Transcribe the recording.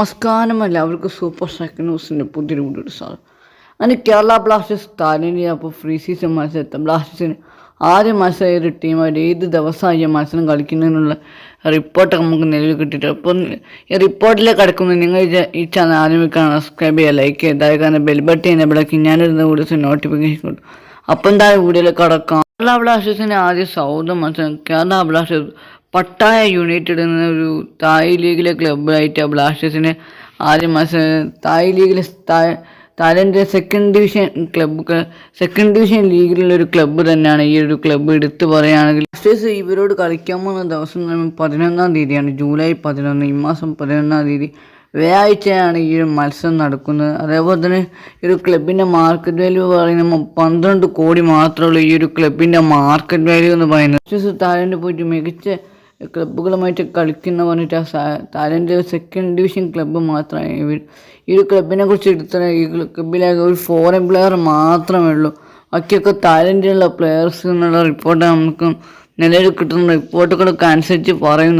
നമസ്കാരം എല്ലാവർക്കും super second ന്യൂസിന്റെ പുതിയൊരു വീഡിയോ സാർ അങ്ങനെ കേരള ബ്ലാസ്റ്റേഴ്സ് താരന്റെ അപ്പോൾ ഫ്രീ സീസൺ മത്സരത്തെ ബ്ലാസ്റ്റേഴ്സിന് ആദ്യ മത്സരം ഏത് ടീമായിട്ട് ഏത് ദിവസമായി മത്സരം കളിക്കുന്നതിനുള്ള റിപ്പോർട്ട് നമുക്ക് നിലവിൽ കിട്ടിയിട്ട് അപ്പോൾ ഈ റിപ്പോർട്ടിലേക്ക് കിടക്കുന്നത് നിങ്ങൾ ഈ ചാനൽ ആരംഭിക്കാൻ സബ്സ്ക്രൈബ് ചെയ്യുക ലൈക്ക് ചെയ്യുക ഇതായി ബെൽബട്ടി എന്നെ വിളക്കി ഞാനിരുന്ന വീഡിയോസ് നോട്ടിഫിക്കേഷൻ കിട്ടും അപ്പം എന്തായാലും വീഡിയോയിലേക്ക് കടക്കാം. കേരള ബ്ലാസ്റ്റേഴ്സിന്റെ ആദ്യ സൗദ മത്സരം കേരള ബ്ലാസ്റ്റേഴ്സ് പട്ടായ യുണൈറ്റഡ് എന്നൊരു തായ് ലീഗിലെ ക്ലബ്ബായിട്ട് ബ്ലാസ്റ്റേഴ്സിനെ ആദ്യ മത്സരം തായ് ലീഗിലെ തായ്ലൻഡിലെ second division club second division ലീഗിലുള്ള ഒരു ക്ലബ്ബ് തന്നെയാണ് ഈ ഒരു ക്ലബ്ബ് എടുത്തു പറയുകയാണെങ്കിൽ ബ്ലാസ്റ്റേഴ്സ് ഇവരോട് കളിക്കാൻ പോകുന്ന ദിവസം പതിനൊന്നാം തീയതിയാണ്. ജൂലൈ പതിനൊന്ന് ഈ മാസം പതിനൊന്നാം തീയതി വ്യാഴാഴ്ചയാണ് ഈ ഒരു മത്സരം നടക്കുന്നത്. അതേപോലെ തന്നെ ഈ ഒരു ക്ലബിന്റെ മാർക്കറ്റ് വാല്യൂ പറയുന്ന പന്ത്രണ്ട് കോടി മാത്രമേ ഉള്ളൂ ഈ ഒരു ക്ലബിന്റെ മാർക്കറ്റ് വാല്യൂ എന്ന് പറയുന്നത്. തായ്ലൻഡ് പോയിട്ട് മികച്ച ക്ലബ്ബുകളുമായിട്ട് കളിക്കുന്ന പറഞ്ഞിട്ട് ആ സെക്കൻഡ് ഡിവിഷൻ ക്ലബ്ബ് മാത്രമേ ഇവർ ഈ ഒരു ക്ലബിനെ കുറിച്ച് എടുത്ത ഈ ക്ലബിലെ ഒരു ഫോറിൻ പ്ലെയർ മാത്രമേ ഉള്ളൂ. ബാക്കിയൊക്കെ തായ്ലൻഡിലുള്ള പ്ലെയേഴ്സ് എന്നുള്ള റിപ്പോർട്ട് നമുക്ക് നിലവിൽ കിട്ടുന്ന റിപ്പോർട്ടുകളൊക്കെ അനുസരിച്ച് പറയുന്നത്.